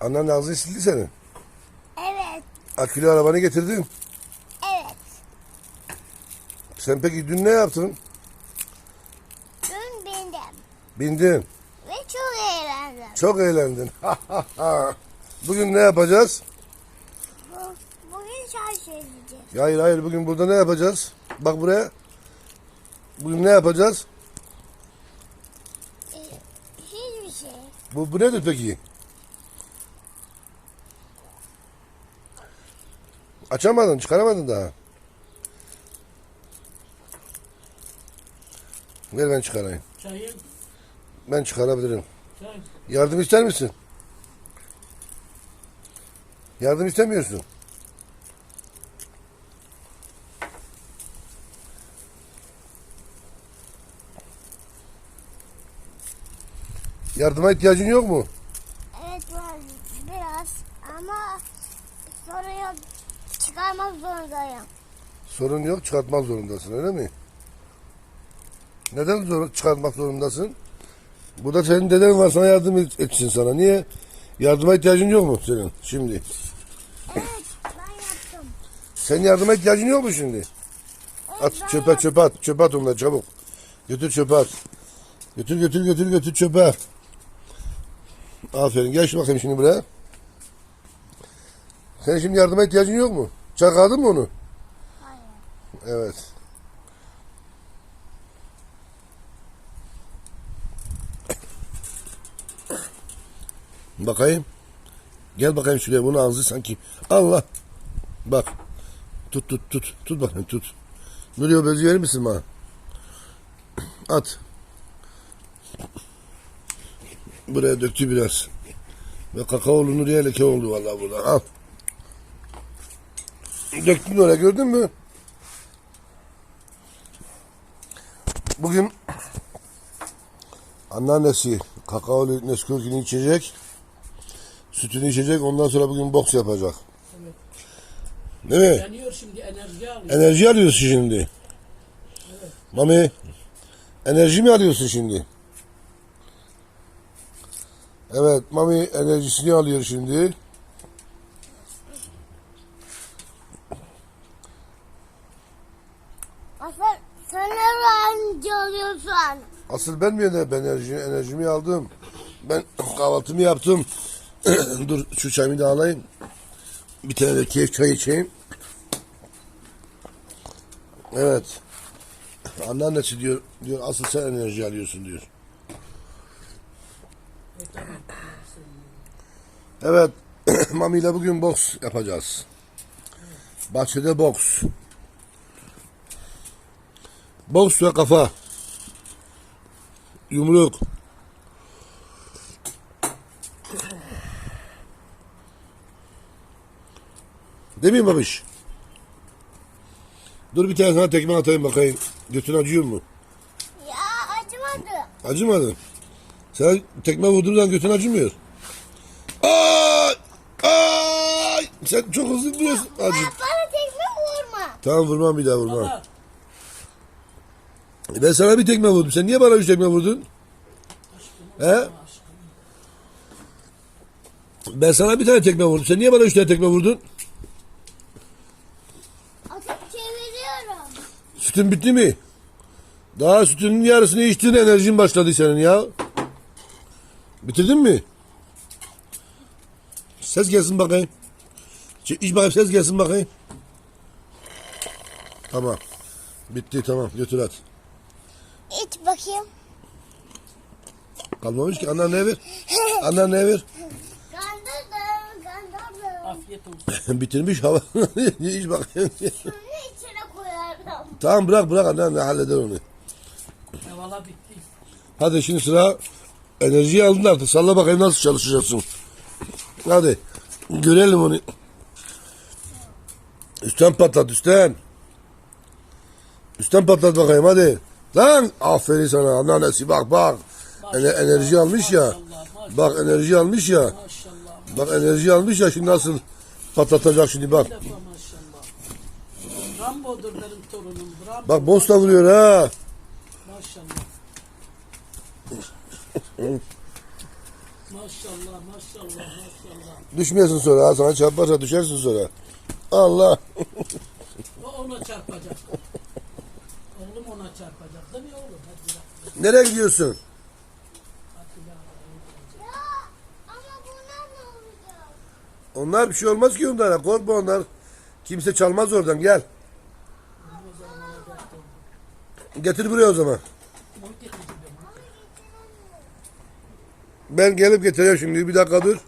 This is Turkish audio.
Annen ağzını sildi senin. Evet. Akülü arabanı getirdin. Evet. Sen peki dün ne yaptın? Dün bindim. Bindin. Ve çok eğlendim. Çok eğlendin. Bugün ne yapacağız? Bu, bugün şarj edeceğiz. Hayır hayır bugün burada ne yapacağız? Bak buraya. Bugün ne yapacağız? Ee, hiçbir şey. Bu, bu nedir peki? Açamadın, çıkaramadın daha. Ver ben çıkarayım. Çayım, Ben çıkarabilirim. çay. Yardım ister misin? Yardım istemiyorsun. Yardıma ihtiyacın yok mu? Evet var biraz ama sorun yok. Çıkarmak zorundayım. Sorun yok, çıkartmak zorundasın öyle mi? Neden zor, çıkartmak zorundasın? Burada senin deden var sana yardım et- etsin sana. Niye? Yardıma ihtiyacın yok mu senin şimdi? Evet ben yaptım. Senin yardıma ihtiyacın yok mu şimdi? Evet, At ben çöpe yaptım. çöpe at. Çöpe at onları çabuk. Götür çöpe at. Götür götür götür götür çöpe. Aferin. Gel şu bakayım şimdi buraya. Senin şimdi yardıma ihtiyacın yok mu? Çakaldın mı onu? Hayır. Evet. Bakayım. Gel bakayım şuraya bunu ağzı sanki. Allah. Bak. Tut tut tut. Tut bakayım tut. Nuriye bezi verir misin bana? At. Buraya döktü biraz. Ve kakaolu Nuriye leke oldu vallahi burada. Al. Döktün oraya gördün mü? Bugün anneannesi kakaolu Nesquik'ini içecek. Sütünü içecek. Ondan sonra bugün boks yapacak. Evet. Değil mi? Yanıyor şimdi enerji alıyor. Enerji alıyorsun şimdi. Mami, enerji mi alıyorsun şimdi? Evet, Mami enerjisini alıyor şimdi. Asıl sen öğrenci oluyorsun. Asıl ben mi yedim? Ben enerji, enerjimi aldım. Ben kahvaltımı yaptım. Dur şu çayımı da alayım. Bir tane de keyif çay içeyim. Evet. Anneannesi diyor, diyor asıl sen enerji alıyorsun diyor. Evet. Mami ile bugün boks yapacağız. Bahçede boks. Boks ve kafa. Yumruk. Değil mi babiş? Dur bir tane sana tekme atayım bakayım. Götün acıyor mu? Ya acımadı. Acımadı. Sen tekme vurduğun zaman götün acımıyor. Ay! Ay! Sen çok hızlı vuruyorsun. Acı. Bana tekme vurma. Tamam vurmam bir daha vurmam. Baba, Ben sana bir tekme vurdum. Sen niye bana üç tekme vurdun? He? Ben sana bir tane tekme vurdum. Sen niye bana üç tane tekme vurdun? Atıp çeviriyorum. Sütün bitti mi? Daha sütünün yarısını içtin enerjin başladı senin ya. Bitirdin mi? Ses gelsin bakayım. İç bakayım ses gelsin bakayım. Tamam. Bitti tamam götür at. İç bakayım. Kalmamış ki anneanneye ver. Anneanneye ver. Kandırdım, kandırdım. afiyet olsun. Bitirmiş hava. İç bakayım. Şunu içine koyarım. tamam bırak bırak anneanne halleder onu. E, valla bitti. Hadi şimdi sıra enerjiyi aldın artık. Salla bakayım nasıl çalışacaksın. Hadi. Görelim onu. Üstten patlat üstten. Üstten patlat bakayım hadi. Lan aferin sana anneannesi bak bak. Ener- enerji almış ya. Bak enerji almış ya. Bak enerji almış ya şimdi nasıl patlatacak şimdi bak. Rambo'dur benim torunum. Rambo. Bak boss da vuruyor ha. Maşallah. Maşallah maşallah maşallah. Düşmeyesin sonra. Ha, sana çarparsa düşersin sonra. Allah. O ona çarpacak. Ona çarpacak. Değil mi oğlum? Hadi. Nereye gidiyorsun? Hadi bırak. Ya ama buna ne olacak? Onlar bir şey olmaz ki onlara. Korkma onlar. Kimse çalmaz oradan. Gel. Getir buraya o zaman. Ben. Ben gelip getiriyorum şimdi. Bir dakika dur.